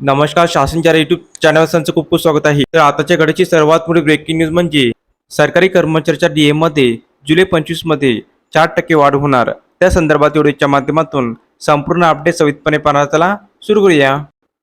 नमस्कार शासनच्या युट्यूब चॅनलचं खूप खूप स्वागत आहे. तर आताच्या घडीची सर्वात मोठी ब्रेकिंग न्यूज म्हणजे सरकारी कर्मचाऱ्याच्या डीए मध्ये जुलै पंचवीसमध्ये चार टक्के वाढ होणार. त्या संदर्भात व्हिडिओच्या माध्यमातून संपूर्ण अपडेट सवितपणे पाहण्याला सुरू करूया.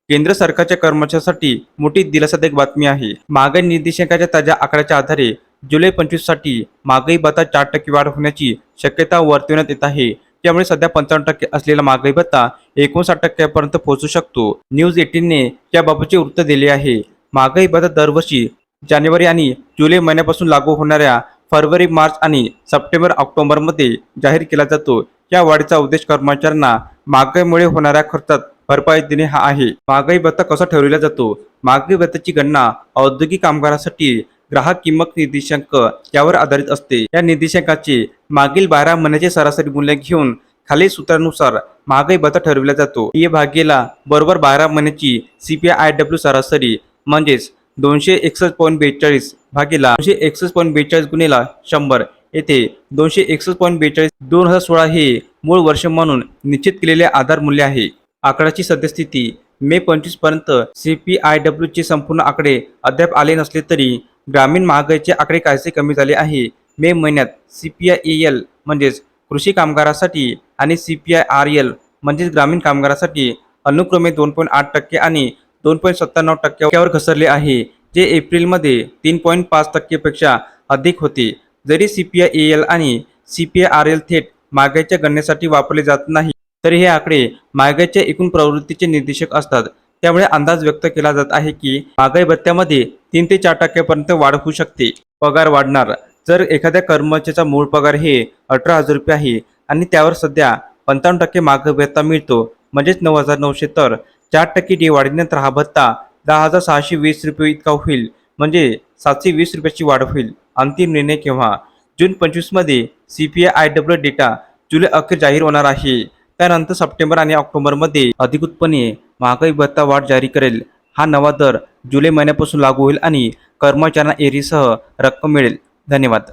केंद्र सरकारच्या कर्मचाऱ्यांसाठी मोठी दिलासादायक बातमी आहे. महागाई निर्देशांकाच्या ताज्या आकड्याच्या आधारे जुलै पंचवीससाठी महागाई भत्ता चार टक्के वाढ होण्याची शक्यता वर्तवण्यात येत आहे. त्यामुळे सध्या पंचावन्न टक्के असलेला महागाई भत्ता एकोणसाठ टक्क्यापर्यंत पोहोचू शकतो. न्यूज एटीनने याबाबतचे वृत्त दिले आहे. महागाई भत्ता दरवर्षी जानेवारी आणि जुलै महिन्यापासून लागू होणाऱ्या फरवरी मार्च आणि सप्टेंबर ऑक्टोबरमध्ये जाहीर केला जातो. या वाढीचा उद्देश कर्मचाऱ्यांना महागाईमुळे होणाऱ्या खर्चात भरपाई देणे हा आहे. महागाई भत्ता कसा ठरविला जातो? महागाई भत्त्याची गणना औद्योगिक कामगारासाठी ग्राहक किंमत निर्देशांक यावर आधारित असते. या निर्देशांकाचे मागील बारा महिन्याचे सरासरी मूल्य घेऊन खालील सूत्रानुसार महागाई भत्ता ठरविला जातो. ए भागेला बरोबर बारा महिन्याची सीपीआय आय डब्ल्यू सरासरी म्हणजेच दोनशे एकसष्ट पॉईंट बेचाळीस भागेला दोनशे एकसष्ट पॉईंट बेचाळीस गुणेला शंभर. येथे दोनशे एकसष्ट पॉईंट बेचाळीस दोन हजार सोळा हे मूळ वर्ष म्हणून निश्चित केलेले आधार मूल्य आहे. आकड्याची सद्यस्थिती मे पंचवीसपर्यंत सी पी आय डब्ल्यू चे संपूर्ण आकडे अद्याप आले नसले तरी ग्रामीण महागाईचे आकडे काहीसे कमी झाले आहे. मे महिन्यात C P I A L म्हणजेच कृषी कामगारासाठी आणि C P I R L म्हणजेच ग्रामीण कामगारासाठी अनुक्रमे दोन पॉईंट आठ टक्के आणि दोन पॉईंट सत्त्याण्णव टक्क्यावर घसरले आहे जे एप्रिलमध्ये तीन पॉईंट पाच टक्केपेक्षा अधिक होते. जरी C P I A L आणि C P I R L थेट महागाईच्या गणनेसाठी वापरले जात नाही तरी हे आकडे महागाईच्या एकूण प्रवृत्तीचे निर्देशक असतात. त्यामुळे अंदाज व्यक्त केला जात आहे की महागाई भत्त्यामध्ये तीन ते चार टक्क्यापर्यंत वाढ होऊ शकते. पगार वाढणार. जर एखाद्या कर्मचाऱ्याचा मूळ पगार हे अठरा हजार रुपये आहे आणि त्यावर सध्या पंचावन्न टक्के महागाई भत्ता मिळतो म्हणजेच नऊ हजार नऊशे तर चार टक्के डी वाढीनंतर हा भत्ता दहा हजार सहाशे वीस रुपये इतका होईल म्हणजे सातशे वीस रुपयाची वाढ होईल. अंतिम निर्णय केव्हा? जून पंचवीसमध्ये C P I I W data जुलै अखेर जाहीर होणार आहे. त्यानंतर सप्टेंबर आणि ऑक्टोबरमध्ये अधिकृतपणे महागाई भत्ता वाढ जारी करेल. हा नवा दर जुलै महिन्यापासून लागू होईल आणि कर्मचाऱ्यांना एरीसह रक्कम मिळेल. धन्यवाद.